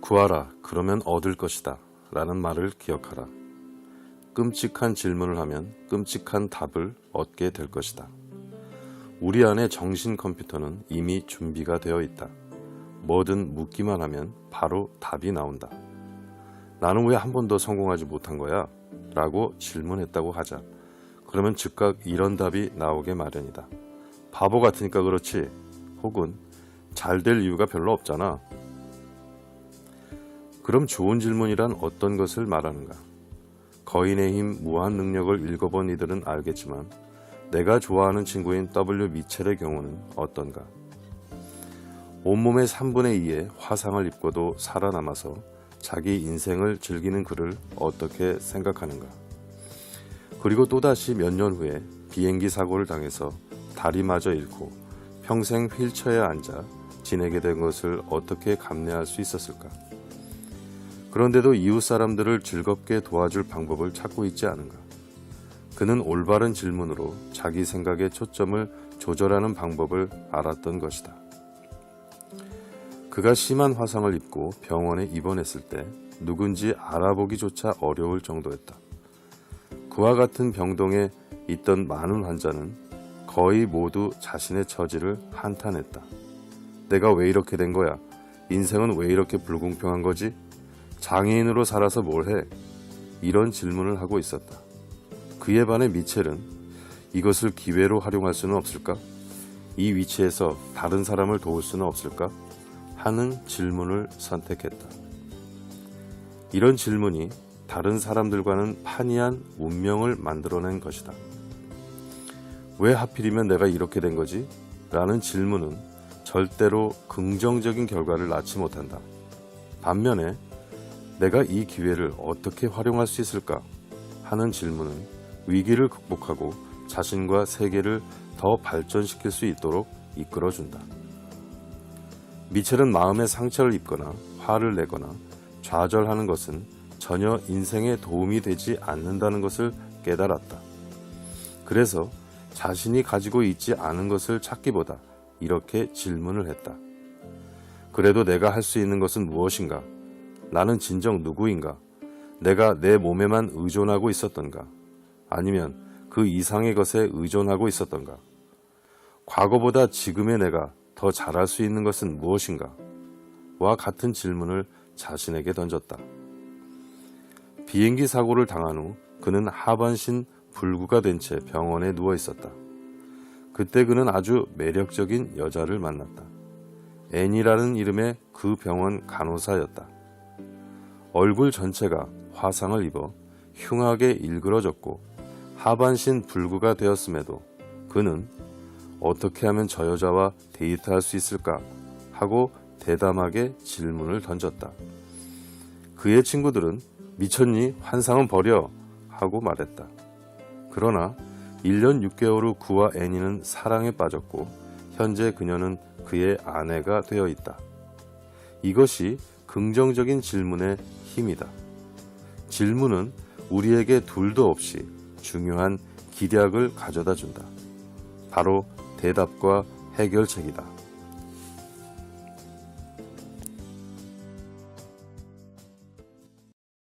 구하라, 그러면 얻을 것이다. 라는 말을 기억하라. 끔찍한 질문을 하면 끔찍한 답을 얻게 될 것이다. 우리 안에 정신 컴퓨터는 이미 준비가 되어 있다. 뭐든 묻기만 하면 바로 답이 나온다. 나는 왜 한 번도 성공하지 못한 거야? 라고 질문했다고 하자. 그러면 즉각 이런 답이 나오게 마련이다. 바보 같으니까 그렇지. 혹은 잘 될 이유가 별로 없잖아. 그럼 좋은 질문이란 어떤 것을 말하는가? 거인의 힘 무한 능력을 읽어본 이들은 알겠지만 내가 좋아하는 친구인 W 미첼의 경우는 어떤가? 온몸의 3분의 2의 화상을 입고도 살아남아서 자기 인생을 즐기는 그를 어떻게 생각하는가? 그리고 또다시 몇 년 후에 비행기 사고를 당해서 다리마저 잃고 평생 휠체어에 앉아 지내게 된 것을 어떻게 감내할 수 있었을까? 그런데도 이웃 사람들을 즐겁게 도와줄 방법을 찾고 있지 않은가? 그는 올바른 질문으로 자기 생각의 초점을 조절하는 방법을 알았던 것이다. 그가 심한 화상을 입고 병원에 입원했을 때 누군지 알아보기조차 어려울 정도였다. 그와 같은 병동에 있던 많은 환자는 거의 모두 자신의 처지를 한탄했다. 내가 왜 이렇게 된 거야? 인생은 왜 이렇게 불공평한 거지? 장애인으로 살아서 뭘 해? 이런 질문을 하고 있었다. 그에 반해 미첼은 이것을 기회로 활용할 수는 없을까? 이 위치에서 다른 사람을 도울 수는 없을까? 하는 질문을 선택했다. 이런 질문이 다른 사람들과는 판이한 운명을 만들어낸 것이다. 왜 하필이면 내가 이렇게 된 거지? 라는 질문은 절대로 긍정적인 결과를 낳지 못한다. 반면에 내가 이 기회를 어떻게 활용할 수 있을까? 하는 질문은 위기를 극복하고 자신과 세계를 더 발전시킬 수 있도록 이끌어준다. 미첼은 마음에 상처를 입거나 화를 내거나 좌절하는 것은 전혀 인생에 도움이 되지 않는다는 것을 깨달았다. 그래서 자신이 가지고 있지 않은 것을 찾기보다 이렇게 질문을 했다. 그래도 내가 할 수 있는 것은 무엇인가? 나는 진정 누구인가? 내가 내 몸에만 의존하고 있었던가? 아니면 그 이상의 것에 의존하고 있었던가? 과거보다 지금의 내가 더 잘할 수 있는 것은 무엇인가? 와 같은 질문을 자신에게 던졌다. 비행기 사고를 당한 후 그는 하반신 불구가 된 채 병원에 누워 있었다. 그때 그는 아주 매력적인 여자를 만났다. 앤이라는 이름의 그 병원 간호사였다. 얼굴 전체가 화상을 입어 흉하게 일그러졌고 하반신 불구가 되었음에도 그는 어떻게 하면 저 여자와 데이트할 수 있을까 하고 대담하게 질문을 던졌다. 그의 친구들은 미쳤니? 환상은 버려! 하고 말했다. 그러나 1년 6개월 후 그와 애니는 사랑에 빠졌고 현재 그녀는 그의 아내가 되어 있다. 이것이 긍정적인 질문의 힘이다. 질문은 우리에게 둘도 없이 중요한 기략을 가져다 준다. 바로 대답과 해결책이다.